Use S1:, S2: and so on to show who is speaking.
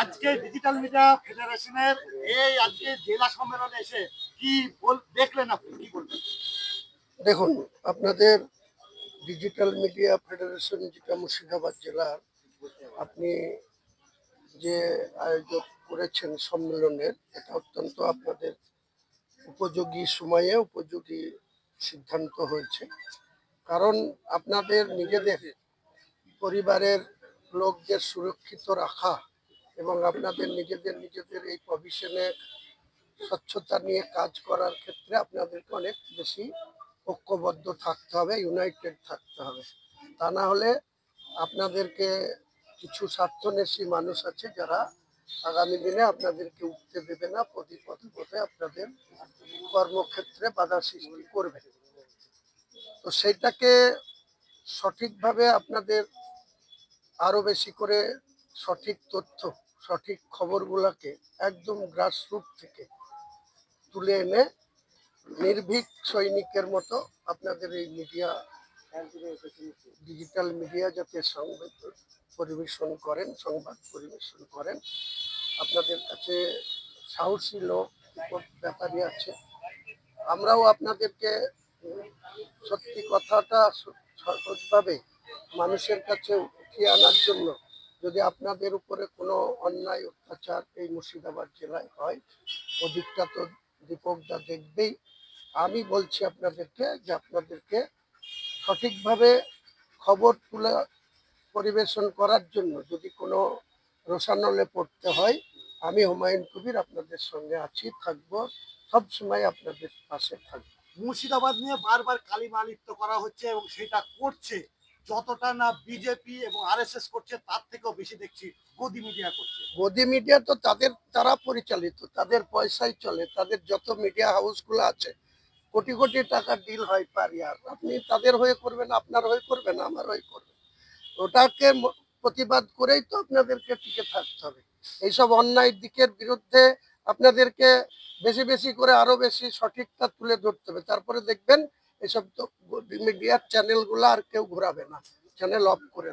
S1: আজকে digital media ফেডারেশনের এই আজকে জেলা সম্মেলনে এসে কি দেখলেন আপনি? কি বলবেন?
S2: দেখুন, আপনাদের ডিজিটাল মিডিয়া ফেডারেশন যেটা মুর্শিদাবাদ জেলার, আপনি যে আয়োজক করেছেন সম্মেলনের, এটা অত্যন্ত আপনাদের উপযোগী সময়ে উপযোগী সিদ্ধান্ত হয়েছে। কারণ আপনাদের নিজেদের পরিবারের লোকদের সুরক্ষিত রাখা এবং আপনাদের নিজেদের নিজেদের এই প্রভিশনে স্বচ্ছতা নিয়ে কাজ করার ক্ষেত্রে আপনাদেরকে অনেক বেশি ঐক্যবদ্ধ থাকতে হবে ইউনাইটেড থাকতে হবে। তা না হলে আপনাদেরকে কিছু স্বার্থনেশী মানুষ আছে যারা আগামী দিনে আপনাদেরকে উঠতে দেবে না প্রতি পথে পথে আপনাদের কর্মক্ষেত্রে বাধা সৃষ্টি করবে। তো সেটাকে সঠিকভাবে আপনাদের আরও বেশি করে সঠিক তথ্য, সঠিক খবরগুলোকে একদম গ্রাসরুট থেকে তুলে এনে নির্ভীক সৈনিকের মতো আপনাদের এই মিডিয়া ডিজিটাল মিডিয়া যাতে সংবাদ পরিবেশন করেন, সংবাদ পরিবেশন করেন, আপনাদের কাছে সাহসী লোক ব্যাপারই আছে। আমরাও আপনাদেরকে সত্যি কথাটা সহজভাবে মানুষের কাছে উঠিয়ে আনার জন্য যদি আপনাদের উপরে কোনো অন্যায়, অত্যাচার এই মুর্শিদাবাদ জেলায় হয়, ওদিকটা তো দীপকদা দেখবেই। আমি বলছি আপনাদেরকে যে আপনাদেরকে সঠিকভাবে খবর তুলে পরিবেশন করার জন্য যদি কোনো রোশানলে পড়তে হয়, আমি হুমায়ুন কবির আপনাদের সঙ্গে আছি, থাকব, সব সময় আপনাদের পাশে থাকব।
S1: মুর্শিদাবাদ নিয়ে বারবার কালিমা লিপ্ত করা হচ্ছে এবং সেটা করছে। যতটা না বিজেপি এবং আরএসএস করছে, তার থেকেও বেশি দেখছি গদি মিডিয়া করছে।
S2: গদি মিডিয়া তো তাদের, তারা পরিচালিত, তাদের পয়সায় চলে, তাদের যত মিডিয়া হাউসগুলো আছে, কোটি কোটি টাকার ডিল হয় পার ইয়ার আপনি তাদের হয়ে করবেন, আপনার হয়ে করবেন, আমার হয়ে করবেন। ওটাকে প্রতিবাদ করেই তো আপনাদেরকে টিকে থাকতে হবে। এইসব অন্যায় দিকের বিরুদ্ধে আপনাদেরকে বেশি বেশি করে আরও বেশি সঠিকটা তুলে ধরতে হবে। তারপরে দেখবেন এসব তো মিডিয়ার চ্যানেলগুলো আর কেউ ঘোরাবে না চ্যানেল অফ করে